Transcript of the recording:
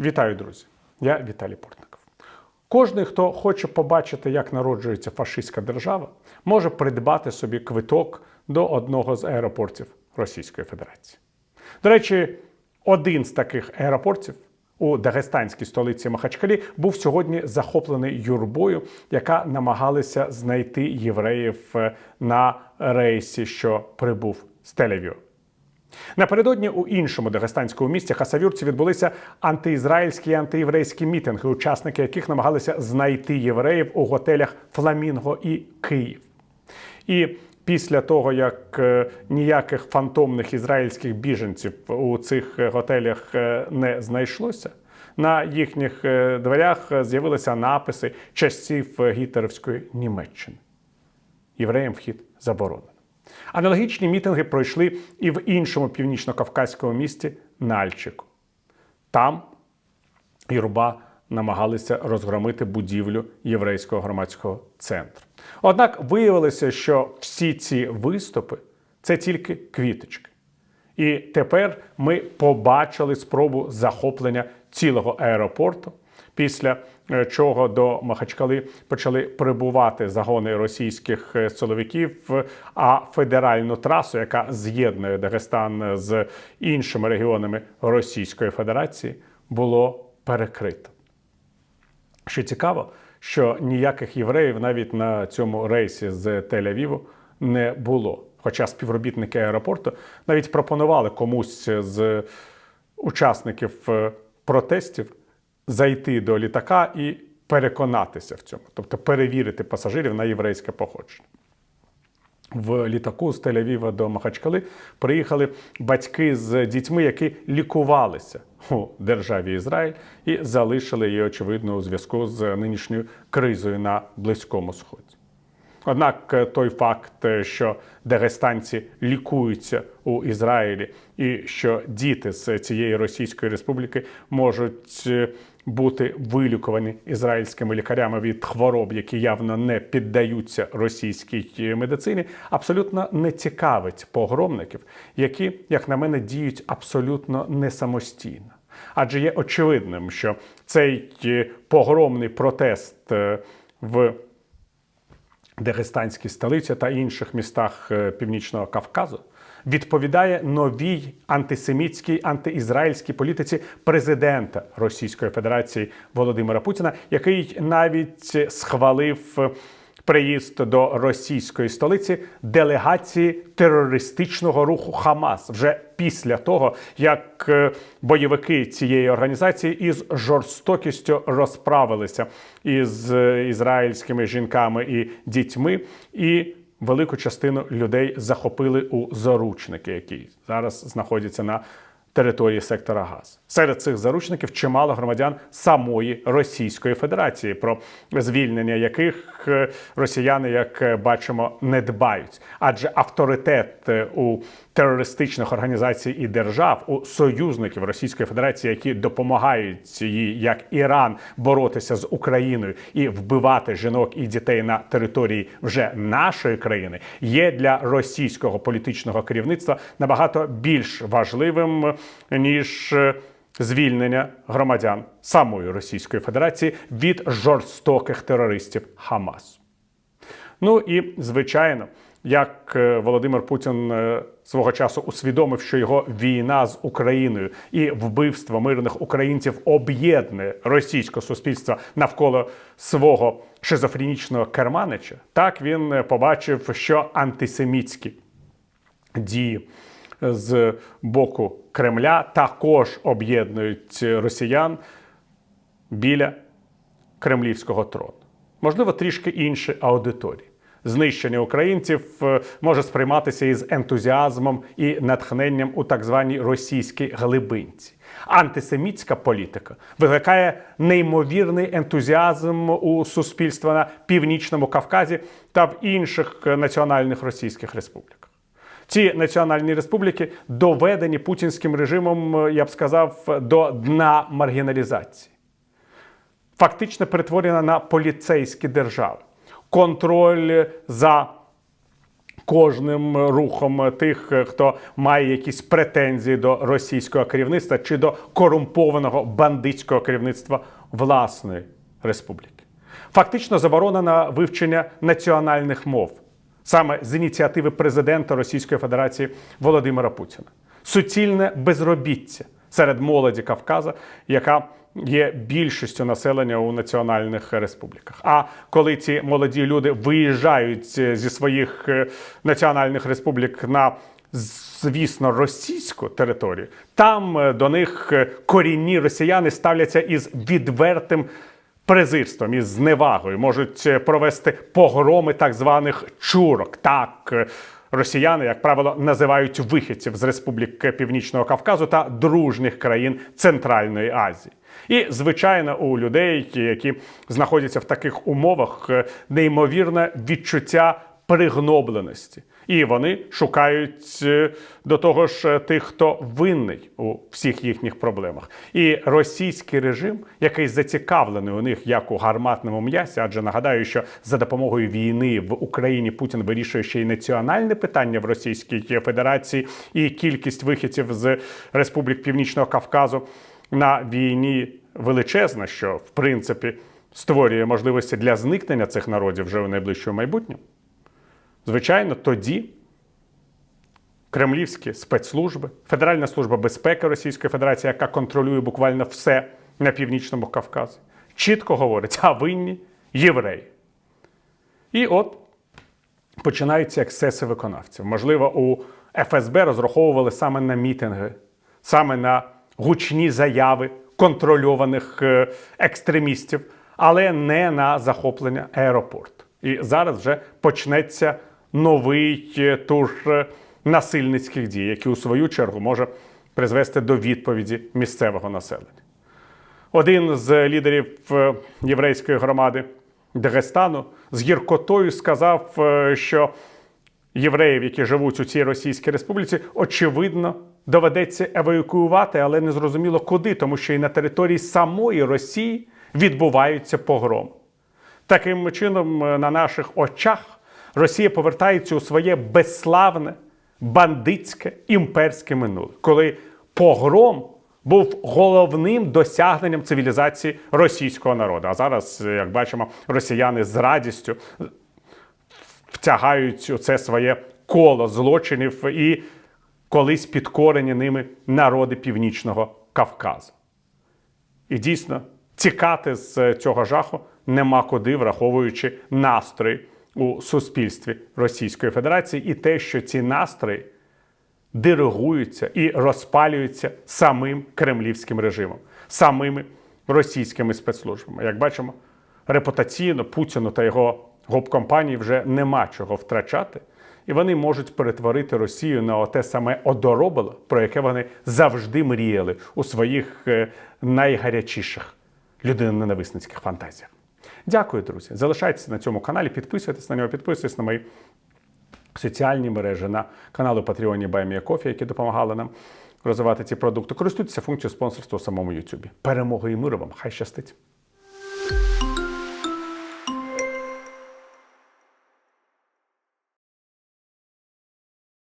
Вітаю, друзі! Я Віталій Портников. Кожний, хто хоче побачити, як народжується фашистська держава, може придбати собі квиток до одного з аеропортів Російської Федерації. До речі, один з таких аеропортів у дагестанській столиці Махачкалі був сьогодні захоплений юрбою, яка намагалася знайти євреїв е, на рейсі, що прибув з Тель-Авіву. Напередодні у іншому дагестанському місті Хасавюрці відбулися антиізраїльські і антиєврейські мітинги, учасники яких намагалися знайти євреїв у готелях Фламінго і Київ. І після того, як е, ніяких фантомних ізраїльських біженців у цих е, готелях е, не знайшлося, на їхніх дверях з'явилися написи часів гітлерівської Німеччини. Євреям вхід заборонено. Аналогічні мітинги пройшли і в іншому північно-кавказькому місті Нальчику. Там юрба намагалися розгромити будівлю єврейського громадського центру. Однак виявилося, що всі ці виступи це тільки квіточки. І тепер ми побачили спробу захоплення цілого аеропорту, після е, чого до Махачкали почали прибувати загони російських е, силовиків, е, а федеральну трасу, яка з'єднує Дагестан з іншими регіонами Російської Федерації, було перекрито. Що цікаво, що ніяких євреїв навіть на цьому рейсі з Тель-Авіву не було. Хоча співробітники аеропорту навіть пропонували комусь з учасників протестів зайти до літака і переконатися в цьому, тобто перевірити пасажирів на єврейське походження. В літаку з Тель-Авіва до Махачкали приїхали батьки з дітьми, які лікувалися у державі Ізраїль і залишили її, очевидно, у зв'язку з нинішньою кризою на Близькому Сході. Однак е, той факт, е, що дагестанці лікуються у Ізраїлі, і що діти з цієї Російської Республіки можуть е, бути вилікувані ізраїльськими лікарями від хвороб, які явно не піддаються російській медицині, абсолютно не цікавить погромників, які, як на мене, діють абсолютно не самостійно. Адже є очевидним, що цей е, погромний протест е, в Дагестанській столиці та інших містах е, Північного Кавказу відповідає новій антисемітській антиізраїльській політиці президента Російської Федерації Володимира Путіна, який навіть схвалив приїзд до російської столиці делегації терористичного руху Хамас вже після того, як е, бойовики цієї організації із жорстокістю розправилися із е, ізраїльськими жінками і дітьми і велику частину людей захопили у заручники, які зараз знаходяться на території сектора Газ. Серед цих заручників чимало громадян самої Російської Федерації, про звільнення яких е, росіяни, як е, бачимо, не дбають. Адже авторитет е, у терористичних організацій і держав, у союзників Російської Федерації, які допомагають їй, як Іран, боротися з Україною і вбивати жінок і дітей на території вже нашої країни, є для російського політичного керівництва набагато більш важливим ніж е, звільнення громадян самої Російської Федерації від жорстоких терористів Хамасу. Ну і звичайно, як е, Володимир Путін е, свого часу усвідомив, що його війна з Україною і вбивство мирних українців об'єднує російське суспільство навколо свого шизофренічного керманича, так він побачив, що антисемітські дії з боку Кремля також об'єднують росіян біля кремлівського трону. Можливо, трішки інші аудиторії. Знищення українців е, може сприйматися із ентузіазмом і натхненням у так званій російській глибинці. Антисемітська політика викликає неймовірний ентузіазм у суспільства на північному Кавказі та в інших е, національних російських республіках. Ці національні республіки доведені путінським режимом, е, я б сказав, до дна маргіналізації. Фактично перетворена на поліцейські держави. Контроль за кожним рухом тих, хто має якісь претензії до російського керівництва чи до корумпованого бандитського керівництва власної республіки. Фактично заборона на вивчення національних мов саме з ініціативи президента Російської Федерації Володимира Путіна, суцільне безробіття серед молоді Кавказа, яка є більшістю населення у національних республіках. А коли ці молоді люди виїжджають е, зі своїх е, національних республік на звісно російську територію, там е, до них корінні росіяни ставляться із відвертим презирством із зневагою, можуть е, провести погроми так званих чурок. Так, е, росіяни, як правило, називають вихідців з республік Північного Кавказу та дружніх країн Центральної Азії. І, звичайно, у людей, які знаходяться в таких умовах, е, неймовірне відчуття пригнобленості. І вони шукають е, до того ж е, тих, хто винний у всіх їхніх проблемах. І російський режим, який зацікавлений у них як у гарматному м'ясі, адже нагадаю, що за допомогою війни в Україні Путін вирішує ще й національне питання в Російській Федерації, і кількість вихідців з республік Північного Кавказу на війні величезна, що в принципі створює можливості для зникнення цих народів вже в найближчому майбутньому. Звичайно, тоді кремлівські спецслужби, Федеральна служба безпеки Російської Федерації, яка контролює буквально все на північному Кавказі, чітко говорить, а винні євреї. І от починаються ексцеси виконавців. Можливо, у ФСБ розраховували саме на мітинги, саме на гучні заяви контрольованих е, екстремістів, але не на захоплення аеропорту. І зараз вже почнеться новий е, тур е, насильницьких дій, який у свою чергу може призвести до відповіді місцевого населення. Один з лідерів е, єврейської громади Дагестану з гіркотою сказав, що євреїв, які живуть у цій Російській Республіці, очевидно доведеться евакуювати, але не зрозуміло куди, тому що і на території самої Росії відбуваються погроми. Таким чином, на наших очах Росія повертається у своє безславне, бандитське імперське минуле, коли погром був головним досягненням цивілізації російського народу. А зараз, як бачимо, росіяни з радістю втягають у це своє коло злочинів і колись підкорені ними народи Північного Кавказу. І дійсно тікати з цього жаху нема куди, враховуючи настрої у суспільстві Російської Федерації і те, що ці настрої диригуються і розпалюються самим кремлівським режимом, самими російськими спецслужбами. Як бачимо, репутаційно Путіну та його гоп-компанії вже нема чого втрачати, і вони можуть перетворити Росію на те саме одоробило, про яке вони завжди мріяли у своїх е, найгарячіших людиноненависницьких фантазіях. Дякую, друзі. Залишайтеся на цьому каналі, підписуйтесь на нього, підписуйтесь на мої соціальні мережі, на канали Patreon Баймія Кофі, які допомагали нам розвивати ці продукти. Користуйтеся функцією спонсорства у самому Ютубі. Перемоги і миру вам! Хай щастить!